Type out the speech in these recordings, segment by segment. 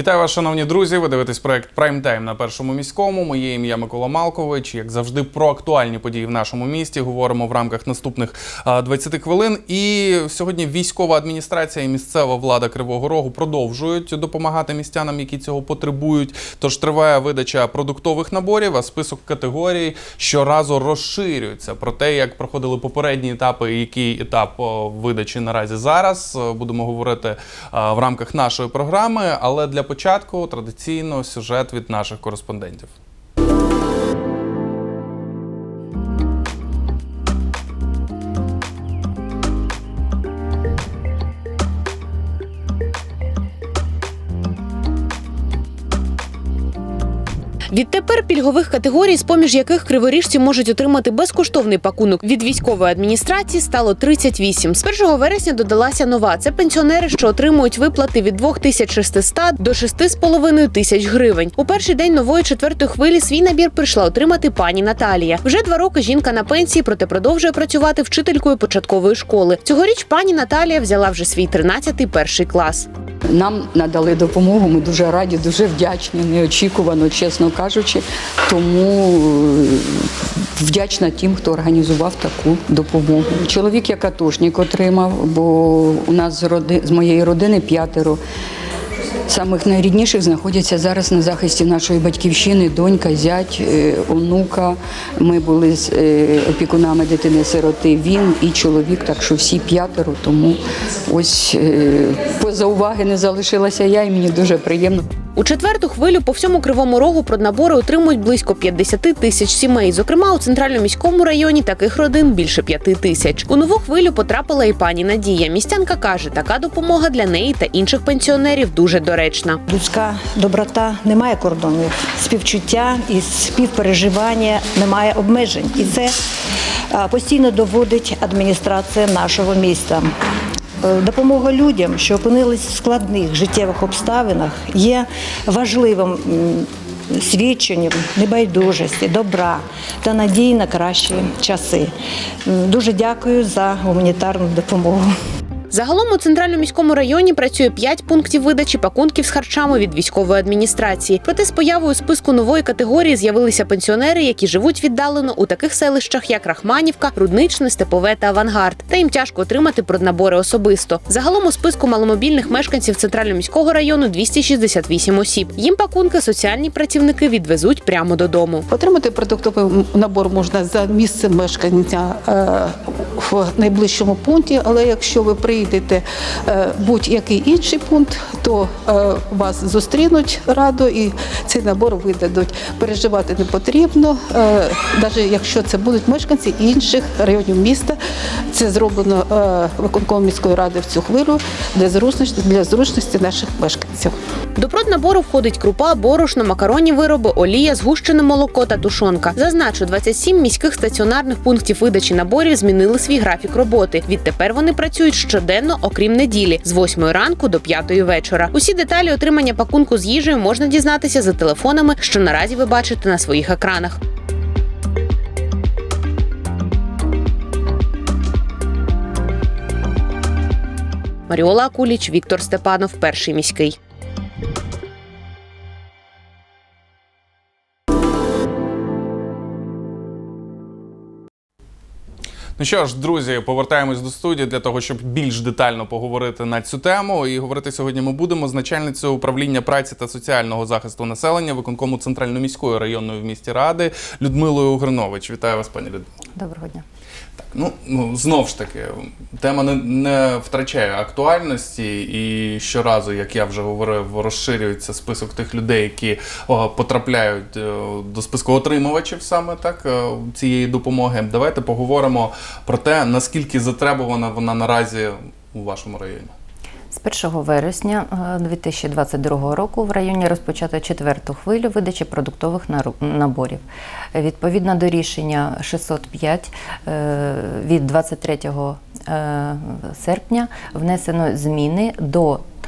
Вітаю вас, шановні друзі. Ви дивитесь проект Прайм Тайм на першому міському. Моє ім'я Микола Малкович. Як завжди, про актуальні події в нашому місті говоримо в рамках наступних а, 20 хвилин. І сьогодні військова адміністрація і місцева влада Кривого Рогу продовжують допомагати містянам, які цього потребують. Тож триває видача продуктових наборів, а список категорій щоразу розширюється. Про те, як проходили попередні етапи, який етап видачі наразі зараз, будемо говорити в рамках нашої програми. Але для початку традиційно сюжет від наших кореспондентів. Відтепер пільгових категорій, з поміж яких криворіжці можуть отримати безкоштовний пакунок від військової адміністрації, стало 38. З 1 вересня додалася нова. Це пенсіонери, що отримують виплати від 2600 до 6,5 тисяч гривень. У перший день нової четвертої хвилі свій набір прийшла отримати пані Наталія. Вже два роки жінка на пенсії, проте продовжує працювати вчителькою початкової школи. Цьогоріч пані Наталія взяла вже свій 13-й перший клас. Нам надали допомогу. Ми дуже раді, дуже вдячні, неочікувано, чесно кажучи. Тому е, вдячна тим, хто організував таку допомогу. Чоловік як атошник отримав, бо у нас з, моєї родини п'ятеро. Самих найрідніших знаходяться зараз на захисті нашої батьківщини, донька, зять, е, онука. Ми були з е, опікунами дитини-сироти. Він і чоловік, так що всі п'ятеро. Тому ось е, поза уваги не залишилася я, і мені дуже приємно. У четверту хвилю по всьому кривому рогу проднабори отримують близько 50 тисяч сімей. Зокрема, у центральному міському районі таких родин більше 5 тисяч. У нову хвилю потрапила і пані Надія. Містянка каже, така допомога для неї та інших пенсіонерів дуже доречна. Людська доброта не має кордонів, співчуття і співпереживання немає обмежень. І це постійно доводить адміністрація нашого міста. Е, Допомога людям, що опинились в складних життєвих обставинах, є важливим свідченням небайдужості, добра та надії на кращі часи. Дуже дякую за гуманітарну допомогу. Загалом у центральному міському районі працює 5 пунктів видачі пакунків з харчами від військової адміністрації. Проте з появою списку нової категорії з'явилися пенсіонери, які живуть віддалено у таких селищах, як Рахманівка, Рудничне, Степове та Авангард. Та їм тяжко отримати проднабори особисто. Загалом у списку маломобільних мешканців центрального міського району 268 осіб. Їм пакунки соціальні працівники відвезуть прямо додому. Отримати продуктовий набор можна за місцем мешкання е, в найближчому пункті, але якщо ви прийдете е, будь-який інший пункт, то е, вас зустрінуть радо і цей набор видадуть. Переживати не потрібно, навіть якщо це будуть мешканці інших районів міста. Це зроблено е, виконкомом міської ради в цю хвилю для зручності, для зручності наших мешканців. До проднабору входить крупа, борошно, макаронні вироби, олія, згущене молоко та тушонка. Зазначу, 27 міських стаціонарних пунктів видачі наборів змінили свій графік роботи. Відтепер вони працюють щоденно, окрім неділі, з 8 ранку до 5 вечора. Усі деталі отримання пакунку з їжею можна дізнатися за телефонами, що наразі ви бачите на своїх екранах. Маріола Акуліч, Віктор Степанов, перший міський. Ну що ж, друзі, повертаємось до студії для того, щоб більш детально поговорити на цю тему. І говорити сьогодні ми будемо з начальницею управління праці та соціального захисту населення виконкому центрально-міської районної в місті ради Людмилою Гринович. Вітаю вас, пані Людмила. Доброго дня. Так, ну, ну знов ж таки, тема не, не втрачає актуальності, і щоразу, як я вже говорив, розширюється список тих людей, які о, потрапляють о, до списку отримувачів саме так о, цієї допомоги. Давайте поговоримо про те, наскільки затребувана вона наразі у вашому районі. З 1 вересня е, 2022 року в районі розпочато четверту хвилю видачі продуктових наборів. Відповідно до рішення 605 е, від 23 е, серпня внесено зміни до е,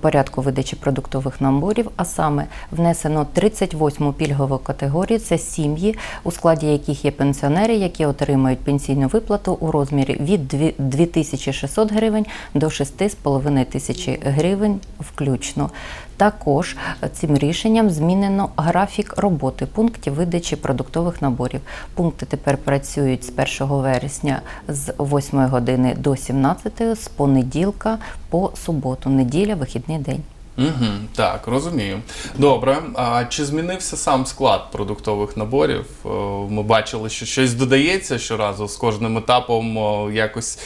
порядку видачі продуктових наборів, а саме внесено 38 пільгову категорію. Це сім'ї, у складі яких є пенсіонери, які отримають пенсійну виплату у розмірі від 2600 гривень до 6,5 тисячі гривень включно. Також цим рішенням змінено графік роботи пунктів видачі продуктових наборів. Пункти тепер працюють з 1 вересня з 8 години до 17, з понеділка по суботу, неділя, вихідний день. Угу, так, розумію. Добре. А чи змінився сам склад продуктових наборів? Е, Ми бачили, що щось додається щоразу з кожним етапом якось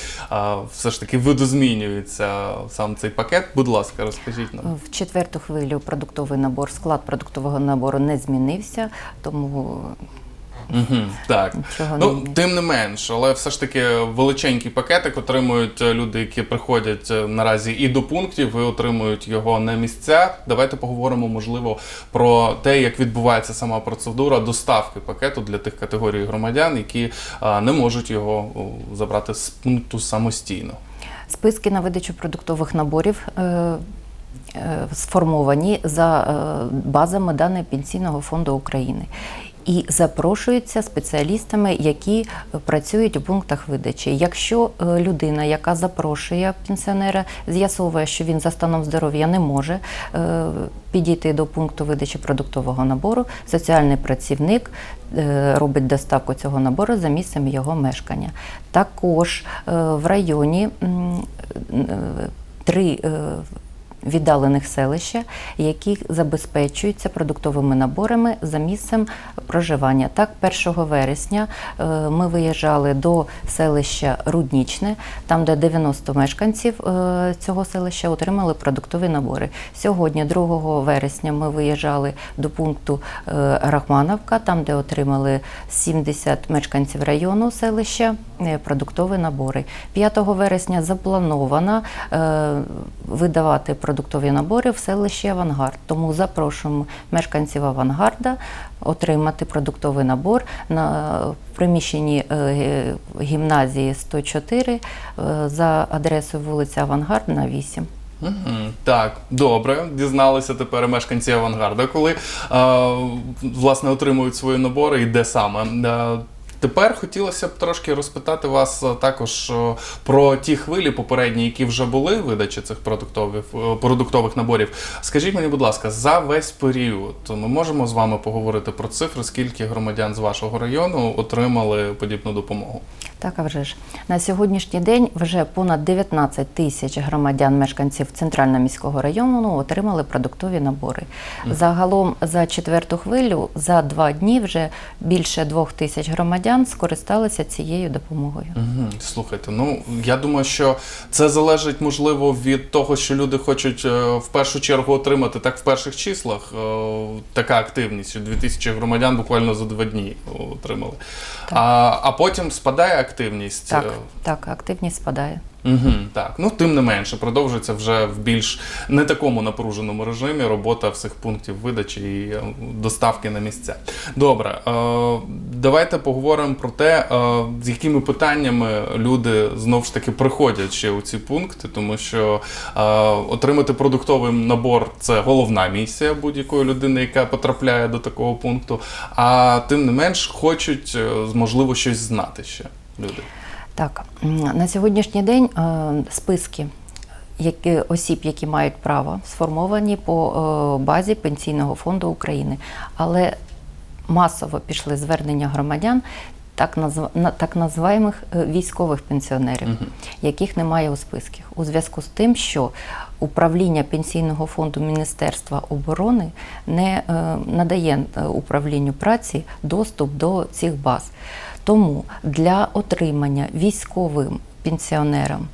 все ж таки видозмінюється сам цей пакет. Будь ласка, розкажіть нам. В четверту хвилю продуктовий набор, склад продуктового набору не змінився, тому Угу, так. Нічого ну, не- тим не менш, але все ж таки величенький пакетик отримують е, люди, які приходять е, наразі і до пунктів, і отримують його на місцях. Давайте поговоримо, можливо, про те, як відбувається сама процедура доставки пакету для тих категорій громадян, які а, не можуть його забрати з пункту самостійно. Списки на видачу продуктових наборів е, е, сформовані за е, базами даних Пенсійного фонду України. І запрошуються спеціалістами, які працюють у пунктах видачі. Якщо е, людина, яка запрошує пенсіонера, з'ясовує, що він за станом здоров'я не може е, підійти до пункту видачі продуктового набору, соціальний працівник е, робить доставку цього набору за місцем його мешкання. Також е, в районі е, три е, віддалених селища, які забезпечуються продуктовими наборами за місцем проживання. Так, 1 вересня е, ми виїжджали до селища Руднічне, там, де 90 мешканців е, цього селища отримали продуктові набори. Сьогодні, 2 вересня, ми виїжджали до пункту е, Рахмановка, там, де отримали 70 мешканців району селища продуктові набори. 5 вересня заплановано е, видавати продуктові набори в селищі Авангард. Тому запрошуємо мешканців Авангарда отримати продуктовий набор на приміщенні е, гімназії 104 е, за адресою вулиця Авангардна 8. Так, добре. Дізналися тепер мешканці авангарда, коли е, власне отримують свої набори і де саме. Тепер хотілося б трошки розпитати вас е, також е, про ті хвилі попередні, які вже були видачі цих продуктових, е, продуктових наборів. Скажіть мені, будь ласка, за весь період ми можемо з вами поговорити про цифри, скільки громадян з вашого району отримали подібну допомогу? Так, а вже ж на сьогоднішній день вже понад 19 тисяч громадян, мешканців центрального міського району ну, отримали продуктові набори. Загалом за четверту хвилю за два дні вже більше двох тисяч громадян скористалися цією допомогою. Угу. Слухайте, ну я думаю, що це залежить можливо від того, що люди хочуть е, в першу чергу отримати так в перших числах. е, Така активність, що 2000 громадян буквально за два дні отримали. А, а потім спадає активність. Так, е, так, активність спадає. Угу, так, ну тим не менше, продовжується вже в більш не такому напруженому режимі робота всіх пунктів видачі і доставки на місця. Добре, е, давайте поговоримо про те, е, з якими питаннями люди знов ж таки приходять ще у ці пункти, тому що е, отримати продуктовий набор це головна місія будь-якої людини, яка потрапляє до такого пункту. А тим не менш хочуть, е, можливо, щось знати ще люди. Так, на сьогоднішній день списки які, осіб, які мають право, сформовані по базі Пенсійного фонду України. Але масово пішли звернення громадян. Так, назв... так називаємих е, військових пенсіонерів, яких немає у списках. У зв'язку з тим, що управління Пенсійного фонду Міністерства оборони не е, надає е, управлінню праці доступ до цих баз. Тому для отримання військовим пенсіонерам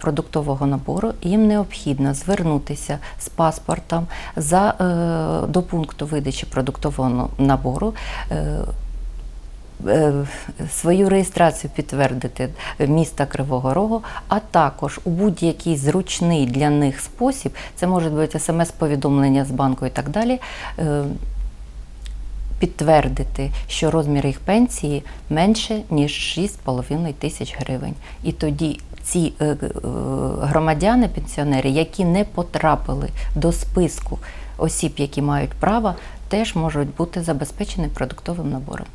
продуктового набору їм необхідно звернутися з паспортом за, е, до пункту видачі продуктового набору. е, е, Свою реєстрацію підтвердити міста Кривого Рогу, а також у будь-який зручний для них спосіб, це може бути смс-повідомлення з банку і так далі, е, підтвердити, що розмір їх пенсії менше, ніж 6,5 тисяч гривень. І тоді ці е, е, громадяни, пенсіонери, які не потрапили до списку осіб, які мають право, теж можуть бути забезпечені продуктовим набором.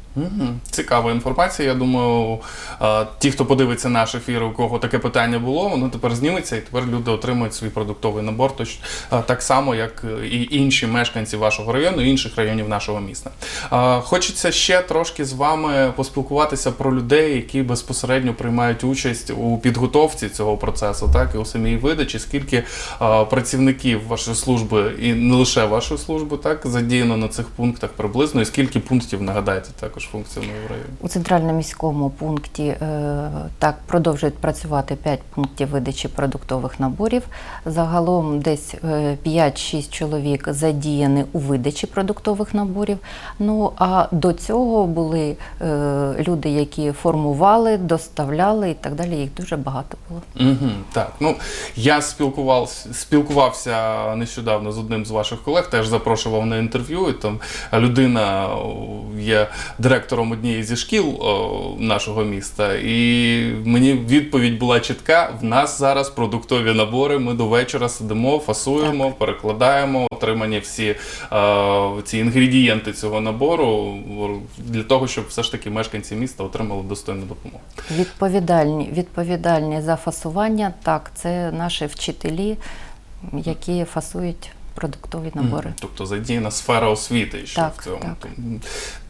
Цікава інформація. Я думаю, е, ті, хто подивиться наш ефір, у кого таке питання було, воно тепер зніметься, і тепер люди отримують свій продуктовий набор, точ, е, так само, як і інші мешканці вашого району, інших районів нашого міста. Е, Хочеться ще трошки з вами поспілкуватися про людей, які безпосередньо приймають участь у підготовці цього процесу, так і у самій видачі. Скільки е, працівників вашої служби і не лише вашої служби, так задіяно на цих пунктах приблизно, і скільки пунктів нагадаєте також функціонує в районі? У центральному міському пункті е, так продовжують працювати 5 пунктів видачі продуктових наборів. Загалом десь е, 5-6 чоловік задіяні у видачі продуктових наборів. Ну а до цього були е, люди, які формували, доставляли і так далі. Їх дуже багато було. Угу, так, ну я спілкувався, спілкувався нещодавно з одним з ваших колег, теж запрошував на інтерв'ю. І там людина є директором однієї зі шкіл о, нашого міста, і мені відповідь була чітка: в нас зараз продуктові набори. Ми до вечора сидимо, фасуємо, перекладаємо, отримані всі е, ці інгредієнти цього набору для того, щоб все ж таки мешканці міста отримали достойну допомогу. Відповідальні, відповідальні за фасування, так, це наші вчителі, які фасують продуктові набори. Тобто задіяна сфера освіти ще Так, в цьому. так.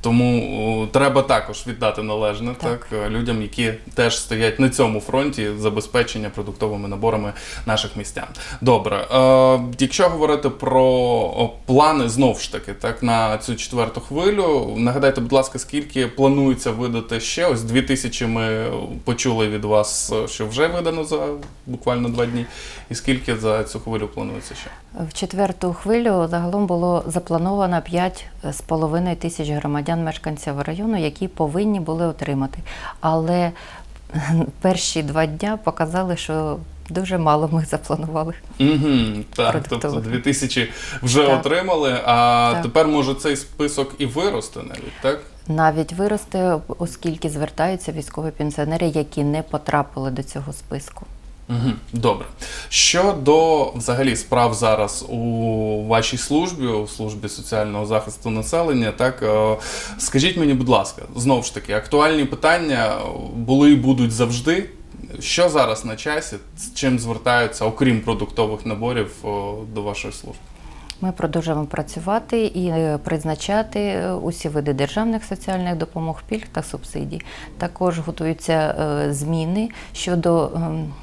Тому- треба також віддати належне так. Так. е, людям, які теж стоять на цьому фронті забезпечення продуктовими наборами наших містян. Добре, е, якщо говорити про плани знов ж таки, так на цю четверту хвилю, нагадайте, будь ласка, скільки планується видати ще? Ось дві тисячі ми почули від вас, е, що вже видано за буквально два дні. І скільки за цю хвилю планується ще? В четверту хвилю загалом було заплановано 5,5 тисяч громадян мешканців району, які повинні були отримати. Але перші два дня показали, що дуже мало ми запланували. Угу, так, тобто Продуктових. 2000 вже Так. отримали, а Так. тепер може цей список і виросте навіть, так? Навіть виросте, оскільки звертаються військові пенсіонери, які не потрапили до цього списку. Добре. Щодо взагалі справ зараз у вашій службі, у службі соціального захисту населення, так е, скажіть мені, будь ласка, знову ж таки, актуальні питання були і будуть завжди. Що зараз на часі? З чим звертаються, окрім продуктових наборів, до вашої служби? Ми продовжуємо працювати і е, призначати е, усі види державних соціальних допомог, пільг та субсидій. Також готуються е, зміни щодо ем,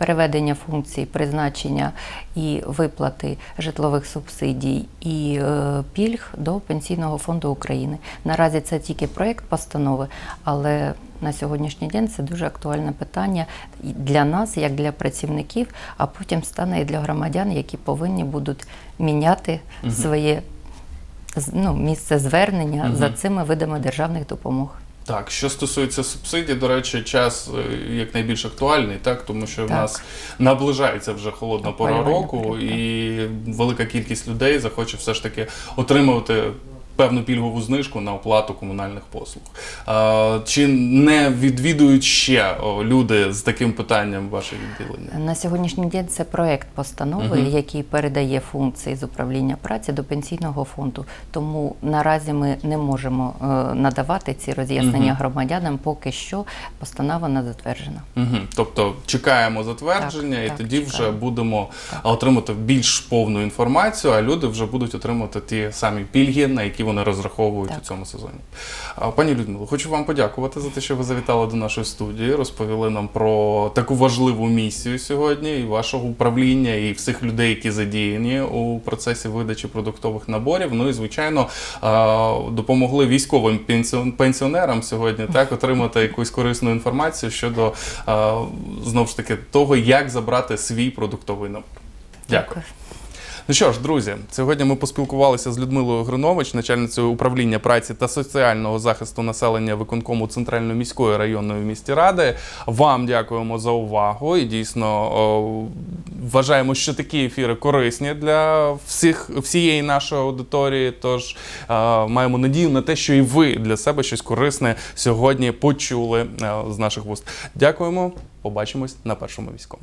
переведення функцій призначення і виплати житлових субсидій і е, пільг до Пенсійного фонду України. Наразі це тільки проєкт постанови, але на сьогоднішній день це дуже актуальне питання для нас, як для працівників, а потім стане і для громадян, які повинні будуть міняти своє ну, місце звернення Мгм. за цими видами державних допомог. Так, що стосується субсидій, до речі, час якнайбільш як найбільш актуальний, так тому що в нас наближається вже холодна пора року, так. і велика кількість людей захоче все ж таки отримувати. Певну пільгову знижку на оплату комунальних послуг. Чи не відвідують ще люди з таким питанням ваше відділення? На сьогоднішній день це проект постанови, Мгм. який передає функції з управління праці до пенсійного фонду. Тому наразі ми не можемо е, надавати ці роз'яснення Мгм. громадянам, поки що постанова не затверджена. Угу. Тобто чекаємо затвердження, Так, і так, тоді вже будемо Так. отримати більш повну інформацію, а люди вже будуть отримувати ті самі пільги, на які вони розраховують Так. у цьому сезоні. Пані Людмило, хочу вам подякувати за те, що ви завітали до нашої студії, розповіли нам про таку важливу місію сьогодні і вашого управління, і всіх людей, які задіяні у процесі видачі продуктових наборів. Ну і звичайно допомогли військовим пенсіонерам сьогодні так отримати якусь корисну інформацію щодо знову ж таки того, як забрати свій продуктовий набор. Дякую. Ну що ж, друзі, сьогодні ми поспілкувалися з Людмилою Гринович, начальницею управління праці та соціального захисту населення виконкому Центральної міської районної місті Ради. Вам дякуємо за увагу і дійсно о, вважаємо, що такі ефіри корисні для всіх всієї нашої аудиторії. Тож е, маємо надію на те, що і ви для себе щось корисне сьогодні почули е, з наших вуст. Дякуємо. Побачимось на першому міському.